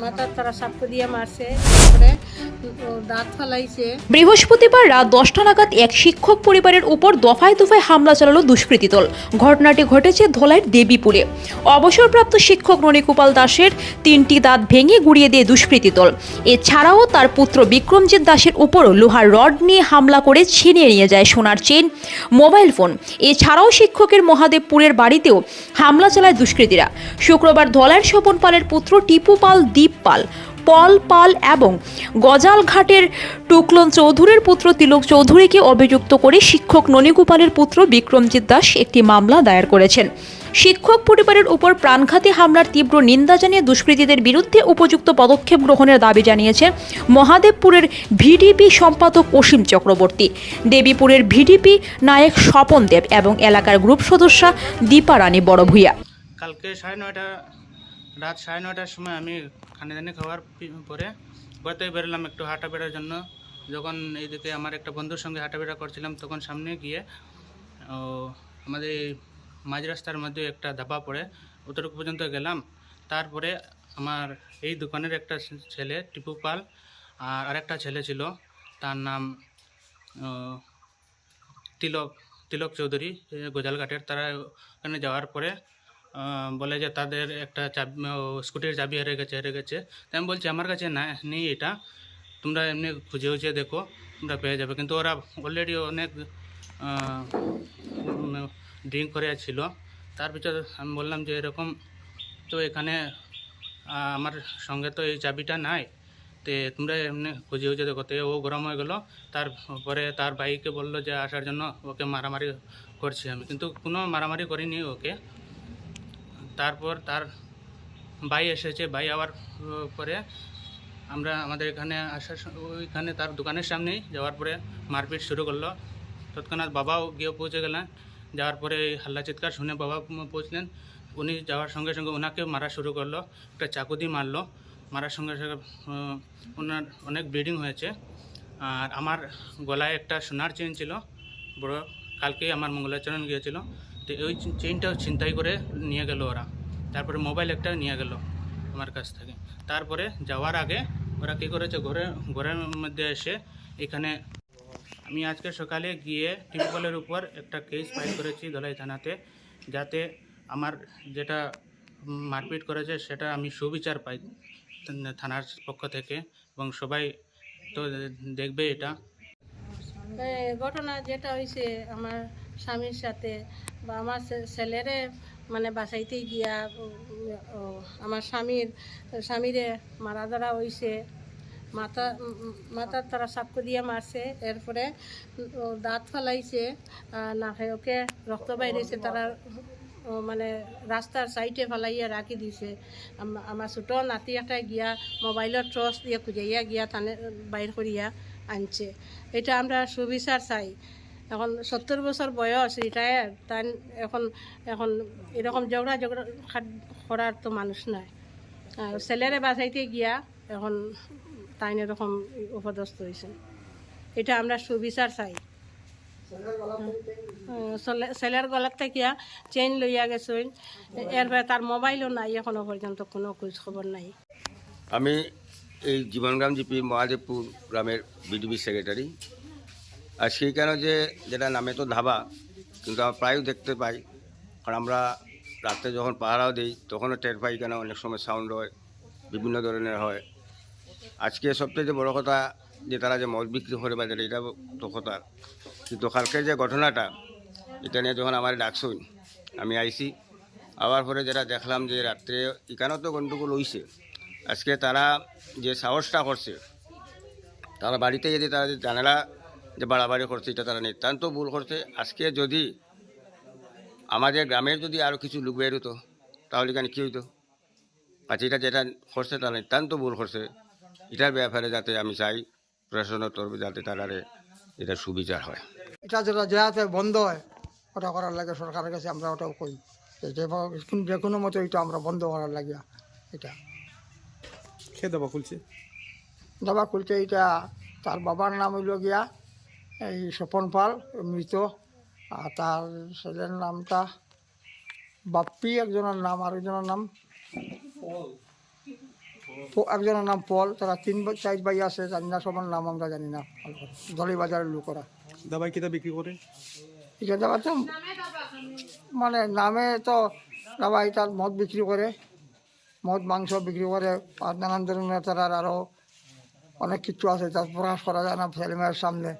মাথার তারা সাপ দিয়ে মারছে তারপরে দাঁত বৃহস্পতিবার রাত দশটা নাগাদ এক শিক্ষক পরিবারের উপর দফায় দফায় হামলা চালালো দুষ্কৃতী দল। ঘটনাটি ঘটেছে ধলাইয়ের দেবীপুরে অবসরপ্রাপ্ত শিক্ষক ননিকুপাল দাসের তিনটি দাঁত ভেঙে গুড়িয়ে দিয়ে দুষ্কৃতী দল। এছাড়াও তার পুত্র বিক্রমজিৎ দাসের উপরও লোহার রড নিয়ে হামলা করে ছিনিয়ে নিয়ে যায় সোনার চেন মোবাইল ফোন। এছাড়াও শিক্ষকের মহাদেবপুরের বাড়িতেও হামলা চালায় দুষ্কৃতীরা। শুক্রবার ধলাইয়ের স্বপন পালের পুত্র টিপু পাল দীপ পাল পল পাল এবং গজালঘাটের টুকলন চৌধুরীর পুত্র তিলক চৌধুরীকে অভিযুক্ত করে শিক্ষক ননীগোপালের পুত্র বিক্রমজিৎ দাস একটি মামলা দায়ের করেছেন। শিক্ষক পরিবারের উপর প্রাণঘাতী হামলার তীব্র নিন্দা জানিয়ে দুষ্কৃতীদের বিরুদ্ধে উপযুক্ত পদক্ষেপ গ্রহণের দাবি জানিয়েছে মহাদেবপুরের ভিডিপি সম্পাদক অসীম চক্রবর্তী। দেবীপুরের ভিডিপি নায়ক স্বপন দেব এবং এলাকার গ্রুপ সদস্যা দীপা রানী বড়ভূয়া কালকে সাড়ে নয়টা, রাত সাড়ে নয়টার সময় আমি খানে দানি খাওয়ার পরে থেকে বেরোলাম একটু হাঁটা বেড়ার জন্য। যখন এইদিকে আমার একটা বন্ধুর সঙ্গে হাঁটা বেড়া করছিলাম, তখন সামনে গিয়ে আমাদের মাঝ রাস্তার মধ্যে একটা ধাবা পড়ে অতটুকু পর্যন্ত গেলাম। তারপরে আমার এই দোকানের একটা ছেলে, টিপু পাল, আর আরেকটা ছেলে ছিল, তার নাম তিলক তিলক চৌধুরী গোজালঘাটের। তারা ওখানে যাওয়ার পরে বলে যে তাদের একটা চাবি স্কুটির চাবি হেরে গেছে হেরে গেছে। তাই আমি বলছি, আমার কাছে না, নেই এটা। তোমরা এমনি খুঁজে খুঁজে দেখো, তোমরা পেয়ে যাবে। কিন্তু ওরা অলরেডি অনেক ড্রিঙ্ক করে ছিল। তার ভিতরে আমি বললাম যে এরকম, তো এখানে আমার সঙ্গে তো এই চাবিটা নাই। তে তোমরা এমনি খুঁজে খুঁজে দেখো। তে ও গরম হয়ে গেলো। তারপরে তার ভাইকে বলল যে আসার জন্য ওকে মারামারি করছি আমি। কিন্তু কোনো মারামারি করিনি ওকে। তারপর তার ভাই এসেছে, ভাই আবার পরে আমরা আমাদের এখানে আসার ওইখানে তার দোকানের সামনেই যাওয়ার পরে মারপিট শুরু করল। তৎক্ষণাৎ বাবাও গিয়ে পৌঁছে গেলেন। যাওয়ার পরে হাল্লা চিৎকার শুনে বাবা পৌঁছলেন। উনি যাওয়ার সঙ্গে সঙ্গে ওনাকে মারা শুরু করল। একটা চাকু দিয়ে মারলো। মারার সঙ্গে সঙ্গে ওনার অনেক ব্লিডিং হয়েছে। আর আমার গলায় একটা সোনার চেন ছিল। বড়, কালকেই আমার মঙ্গলাচরণ গিয়েছিল। তো, ওই চেইনটাও ছিনতাই করে নিয়ে গেল ওরা। তারপরে মোবাইল একটা নিয়ে গেল আমার কাছ থেকে। তারপরে যাওয়ার আগে ওরা কী করেছে, ঘরে, ঘরের মধ্যে এসে এখানে আমি আজকে সকালে গিয়ে টিউবওয়েলের উপর একটা কেস ফাইল করেছি ধলাই থানাতে, যাতে আমার যেটা মারপিট করেছে সেটা আমি সুবিচার পাই থানার পক্ষ থেকে এবং সবাই তো দেখবে এটা। ঘটনা যেটা হয়েছে আমার স্বামীর সাথে আমার ছেলেরে মানে বাসাইতে গিয়া আমার স্বামীর, স্বামীরে মারা ধরা হয়েছে মাথা, মাথার তারা সাপকে দিয়ে মারছে। এরপরে দাঁত ফেলাইছে নাকে ওকে রক্ত বাইরেছে, তারা মানে রাস্তার সাইডে ফেলাইয়া রাখি দিছে। আমার ছোট নাতি একটা গিয়া মোবাইলের টর্চ দিয়ে খুঁজাইয়া গিয়া তানে বাইর করিয়া আনছে। এটা আমরা সুবিচার চাই। এখন সত্তর বছর বয়স রিটায়ার তাই এখন এখন এরকম ঝগড়া ঝগড়া করার তো মানুষ নাই। আর ছেলেরে বাঁচাইতে গিয়া এখন তাই এরকম উপদস্থ হয়েছে এটা আমরা সুবিচার চাই। ছেলের গলার থেকে চেইন লইয়া গেছেন এরপরে তার মোবাইলও নাই, এখনও পর্যন্ত কোনো খোঁজ খবর নাই। আমি এই জীবনগ্রাম জিপি মহাদেবপুর গ্রামের বিডিবি সেক্রেটারি আর সেইখানে যে যেটা নামে তো ধাবা, কিন্তু আমরা প্রায়ই দেখতে পাই। কারণ আমরা রাত্রে যখন পাহারাও দিই, তখনও টের পাই কেন অনেক সময় সাউন্ড হয়, বিভিন্ন ধরনের হয়। আজকে সবচেয়ে বড় কথা, যে তারা যে মদ বিক্রি করে বাজারে এটা তো কথা। কিন্তু কালকে যে ঘটনাটা, এটা নিয়ে যখন আমার ডাকছুন আমি আইসি, আবার পরে যেটা দেখলাম যে রাত্রে এখানেও তো গন্ডগোল হইছে। আজকে তারা যে সাহসটা করছে, তারা বাড়িতে যদি তারা যে জানালা যে বাড়াবাড়ি করছে এটা তারা নিতান্ত ভুল করছে। আজকে যদি আমাদের গ্রামের যদি আরও কিছু লোক বের হতো তাহলে এখানে কী হইতো? আচ্ছা এটা যেটা করছে তারা নিতান্ত ভুল করছে। এটার ব্যাপারে যাতে আমি চাই প্রশাসনের তরফে যাতে তারারে এটা সুবিচার হয়। এটা যেটা যেহাতে বন্ধ হয় ওটা করার লাগে সরকারের কাছে আমরা ওটাও কই যে যে- যে কোনো মতো এটা আমরা বন্ধ করার লাগে এটা। খেয়ে দেবা খুলছে? দাবা খুলছে এটা তার বাবার নাম হইল গিয়া এই স্বপন পাল মৃত আর তার ছেলের নামটা বাপ্পি একজনের নাম আর একজনের নাম একজনের নাম পল তারা তিন চার ভাই আছে জানি না সবার নাম আমরা জানি না। দলি বাজারের লোকেরা। দাবাই কিতা বিক্রি করে? এটা দেওয়া তো মানে নামে তো দাবাই তার মদ বিক্রি করে মদ মাংস বিক্রি করে আর নানান ধরনের তারা আরও অনেক কিছু আছে তার প্রকাশ করা যায় না ফিল্মের সামনে।